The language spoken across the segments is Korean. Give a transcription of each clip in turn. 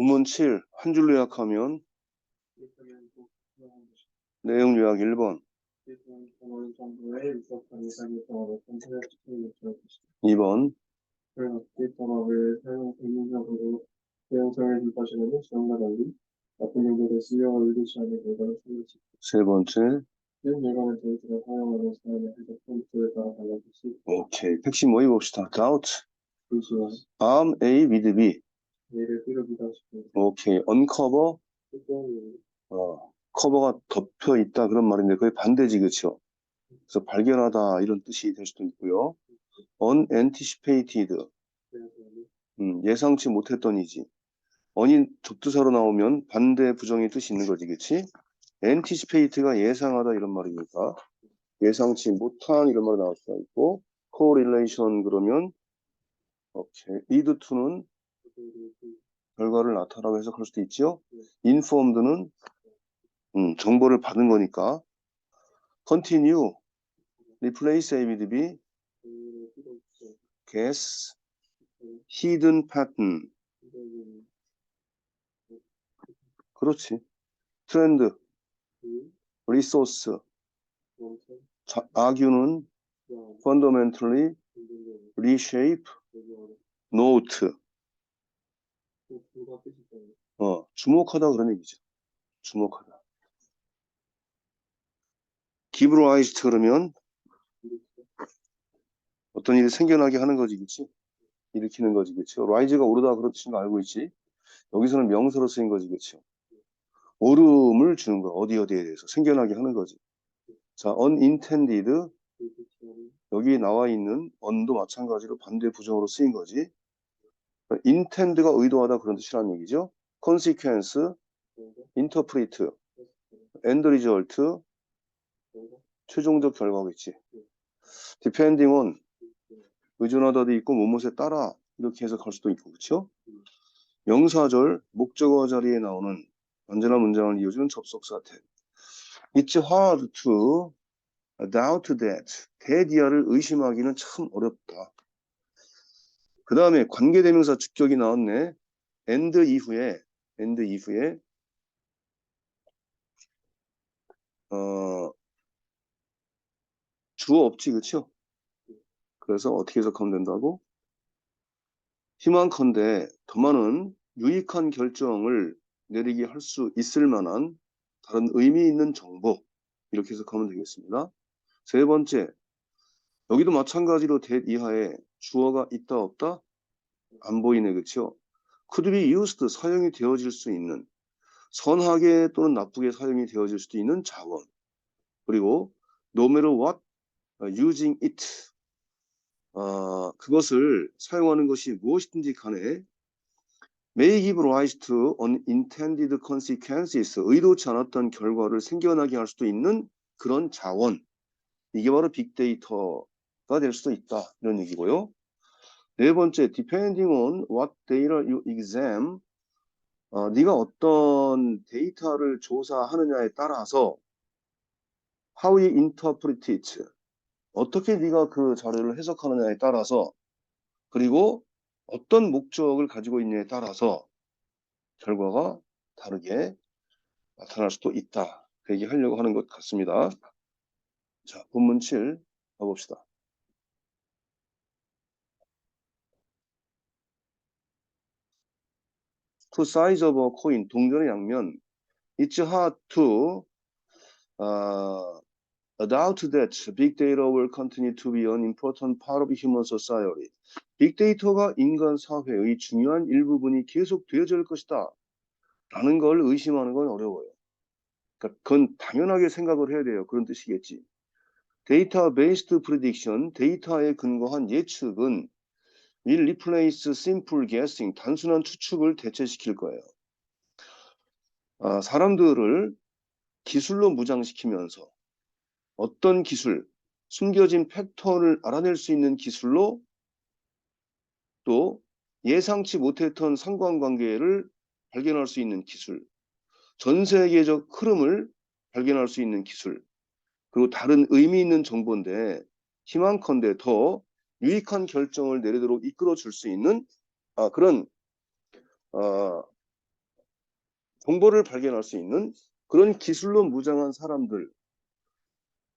본문 7, 한 줄로 요약하면 내용 요약 1번, 어느 정도의 위협한 이상의 경우를 선택하시는 것이 2번, 그런 데이터를 사용 의무적으로 대응성을 비판시는 시험과 달리 나쁜 용도로 쓰여 의도치 않은 결과를 생기지 세 번째, 이런 결과는 데이터를 사용하는 사람의 해석 포인트에 따라 달라질 수 있고 오케이. 핵심 모의 봅시다. doubt, 불시와 arm A with B. 예를 들어보다 싶은 오케이. 특정이 어, 커버가 덮여 있다 그런 말인데 그게 반대지 그쵸? 그래서 발견하다 이런 뜻이 될 수도 있고요. unanticipated, 음, 예상치 못했던 이지. 언이 접두사로 나오면 반대 부정의 뜻이 있는 거지, 그치? anticipate가 예상하다 이런 말이니까 예상치 못한 이런 말이 나올 수가 있고 correlation 그러면 오케이 lead to는 결과를 나타나고 해석할 수도 있죠. informed는 음, 정보를 받은 거니까 continue replace A with B guess hidden pattern 그렇지 트렌드 resource 자, argue는 fundamentally reshape note 어, 주목하다 그런 얘기죠. 주목하다. rise to 그러면 어떤 일이 생겨나게 하는 거지, 그치? 일으키는 거지, 그치? rise가 오르다 그런 뜻인 거 알고 있지? 여기서는 명사로 쓰인 거지, 그치? 오름을 주는 거야, 어디 어디에 대해서. 생겨나게 하는 거지. 자, unintended, 여기 나와 있는 on도 마찬가지로 반대 부정으로 쓰인 거지. Intend가 의도하다 그런 뜻이라는 얘기죠. consequence, interpret, 최종적 결과겠지. on, 의존하다도 있고, 무엇에 따라, 이렇게 해석할 수도 있고, 그쵸? 명사절, 목적어 자리에 나오는 언제나 문장을 이어주는 접속사 태 It's hard to doubt that. 대디아를 의심하기는 참 어렵다. 그 다음에 관계대명사 주격이 나왔네. and 이후에, and 이후에, 어, 주어 없지, 그쵸? 그래서 어떻게 해석하면 된다고? 희망컨대 더 많은 유익한 결정을 내리게 할 수 있을 만한 다른 의미 있는 정보 이렇게 해석하면 되겠습니다. 세 번째, 여기도 마찬가지로 that 이하에 주어가 있다 없다? 안 보이네, 그쵸? could be used, 사용이 되어질 수 있는 선하게 또는 나쁘게 사용이 되어질 수도 있는 자원 그리고 no matter what, using it 어, 그것을 사용하는 것이 무엇이든지 간에 may give rise to unintended consequences 의도치 않았던 결과를 생겨나게 할 수도 있는 그런 자원 이게 바로 빅데이터가 될 수도 있다 이런 얘기고요 네 번째 depending on what data you examine 어, 네가 어떤 데이터를 조사하느냐에 따라서 how you interpret it 어떻게 네가 그 자료를 해석하느냐에 따라서 그리고 어떤 목적을 가지고 있느냐에 따라서 결과가 다르게 나타날 수도 있다. 그 얘기 하려고 하는 것 같습니다. 자, 본문 7 가봅시다. Two sides of a coin, 동전의 양면. It's hard to uh, doubt that big data will continue to be an important part of human society. 빅데이터가 인간 사회의 중요한 일부분이 계속 되어질 것이다. 라는 걸 의심하는 건 어려워요. 그러니까 그건 당연하게 생각을 해야 돼요. 그런 뜻이겠지. 데이터 베이스드 프리딕션, 데이터에 근거한 예측은 will replace simple guessing, 단순한 추측을 대체시킬 거예요. 아, 사람들을 기술로 무장시키면서 어떤 기술, 숨겨진 패턴을 알아낼 수 있는 기술로 또 예상치 못했던 상관관계를 발견할 수 있는 기술, 전 세계적 흐름을 발견할 수 있는 기술, 그리고 다른 의미 있는 정보인데 희망컨대 더 유익한 결정을 내리도록 이끌어 줄 수 있는 아, 그런 어, 정보를 발견할 수 있는 그런 기술로 무장한 사람들,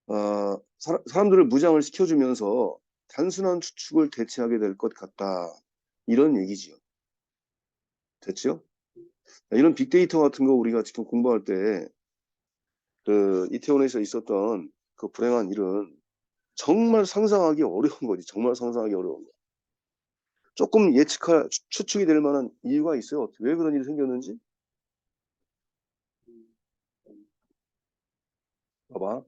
어, 사, 사람들을 무장을 시켜주면서 단순한 추측을 대체하게 될 것 같다. 이런 얘기지요. 됐죠? 이런 빅데이터 같은 거 우리가 지금 공부할 때, 그, 이태원에서 있었던 그 불행한 일은 정말 상상하기 어려운 거지. 정말 상상하기 어려운 거. 조금 예측할, 추- 추측이 될 만한 이유가 있어요. 왜 그런 일이 생겼는지? 봐봐.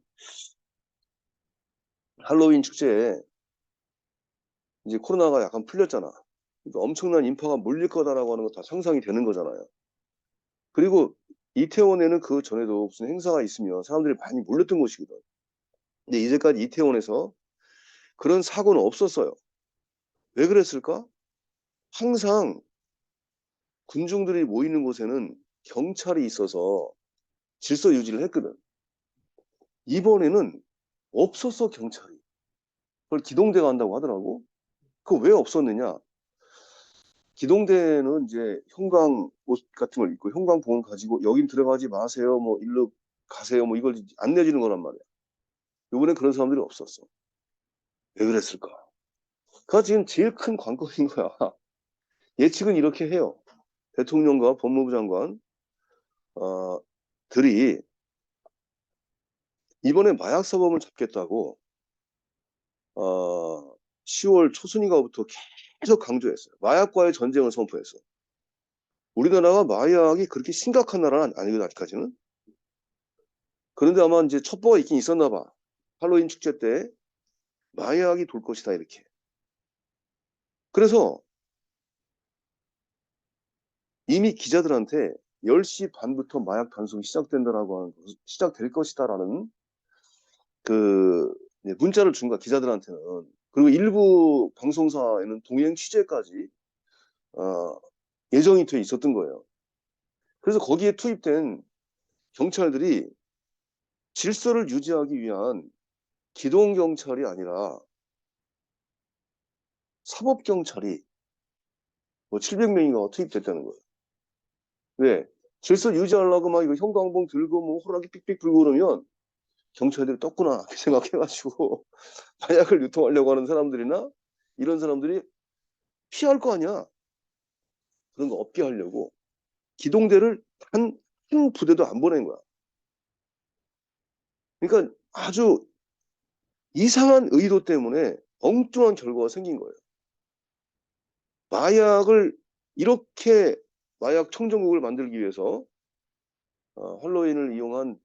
할로윈 축제에 이제 코로나가 약간 풀렸잖아. 그러니까 엄청난 인파가 몰릴 거다라고 하는 거 다 상상이 되는 거잖아요. 그리고 이태원에는 그 전에도 무슨 행사가 있으면 사람들이 많이 몰렸던 곳이거든. 근데 이제까지 이태원에서 그런 사고는 없었어요. 왜 그랬을까? 항상 군중들이 모이는 곳에는 경찰이 있어서 질서 유지를 했거든. 이번에는 없었어, 경찰이. 그걸 기동대가 한다고 하더라고. 그왜 없었느냐? 기동대는 이제 형광 옷 같은 걸 입고 형광봉을 가지고 여긴 들어가지 마세요. 뭐 일로 가세요. 뭐 이걸 안내주는 거란 말이야. 이번에 그런 사람들이 없었어. 왜 그랬을까? 그가 지금 제일 큰 관건인 거야. 예측은 이렇게 해요. 대통령과 법무부 장관 어, 들이 이번에 마약 사범을 잡겠다고 어, 10월 초순인가부터 계속 강조했어요. 마약과의 전쟁을 선포했어. 우리나라가 마약이 그렇게 심각한 나라는 아니거든 아직까지는. 그런데 아마 이제 첩보가 있긴 있었나 봐. 할로윈 축제 때 마약이 돌 것이다 이렇게. 그래서 이미 기자들한테 10시 반부터 마약 단속이 시작된다라고 하는 거- 시작될 것이다라는 그 문자를 준 거야 기자들한테는 그리고 일부 방송사에는 동행 취재까지 어, 예정이 돼 있었던 거예요. 그래서 거기에 투입된 경찰들이 질서를 유지하기 위한 기동 경찰이 아니라 사법 경찰이 뭐 700명인가 투입됐다는 거예요. 왜? 질서 유지하려고 막 이거 형광봉 들고 뭐 호랑이 삑삑 불고 그러면 경찰들이 떴구나 생각해가지고 마약을 유통하려고 하는 사람들이나 이런 사람들이 피할 거 아니야. 그런 거 없게 하려고 기동대를 한, 한 부대도 안 보낸 거야. 그러니까 아주 이상한 의도 때문에 엉뚱한 결과가 생긴 거예요. 마약을 이렇게 마약 청정국을 만들기 위해서 어, 할로윈을 이용한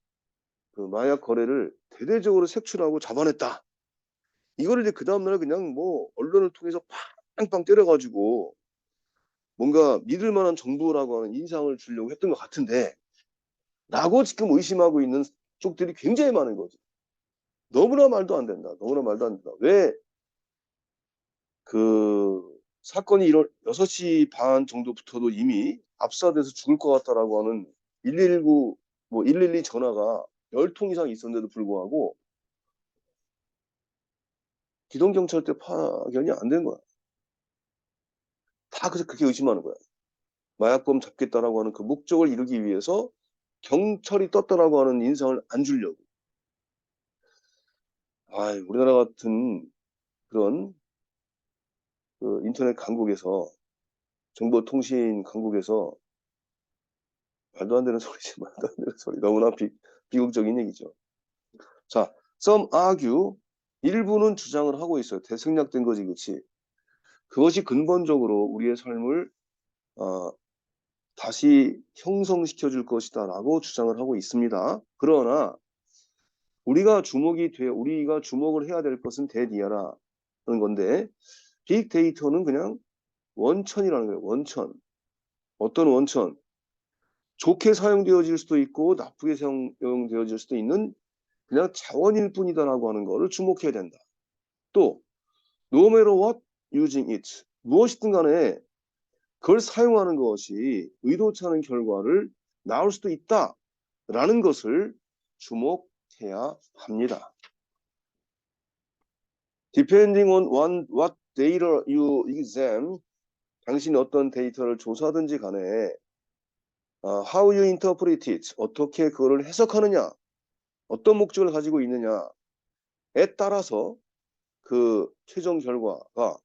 그 마약 거래를 대대적으로 색출하고 잡아냈다. 이거를 이제 그 다음날 그냥 뭐 언론을 통해서 팡팡 때려가지고 뭔가 믿을 만한 정부라고 하는 인상을 주려고 했던 것 같은데 라고 지금 의심하고 있는 쪽들이 굉장히 많은 거지. 너무나 말도 안 된다. 너무나 말도 안 된다. 왜 그 사건이 이런 6시 반 정도부터도 이미 압사돼서 죽을 것 같다라고 하는 119, 뭐 112 전화가 10통 이상 있었는데도 불구하고 기동경찰대 파견이 안 된 거야. 다 그래서 그렇게 의심하는 거야. 마약범 잡겠다라고 하는 그 목적을 이루기 위해서 경찰이 떴다라고 하는 인상을 안 주려고. 아, 우리나라 같은 그런 그 인터넷 강국에서 정보통신 강국에서 말도 안 되는 소리지 말도 안 되는 소리 너무나 비, 비극적인 얘기죠. 자, some argue 일부는 주장을 하고 있어요. 대승략된 거지, 그렇지? 그것이 근본적으로 우리의 삶을 어, 다시 형성시켜 줄 것이다 라고 주장을 하고 있습니다. 그러나 우리가 주목이 돼 우리가 주목을 해야 될 것은 대디아라는 건데 빅데이터는 그냥 원천이라는 거예요. 원천. 어떤 원천? 좋게 사용되어질 수도 있고 나쁘게 사용되어질 수도 있는 그냥 자원일 뿐이다라고 하는 거를 주목해야 된다. 또 no matter what using it 무엇이든 간에 그걸 사용하는 것이 의도치 않은 결과를 낳을 수도 있다라는 것을 주목 해야 합니다. Depending on one, what data you examine, 당신이 어떤 데이터를 조사하든지 간에 아, how you interpret it, 어떻게 그거를 해석하느냐, 어떤 목적을 가지고 있느냐에 따라서 그 최종 결과가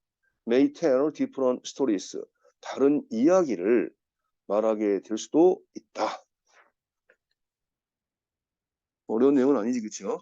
may tell different stories, 다른 이야기를 말하게 될 수도 있다. 어려운 내용은 아니지, 그쵸?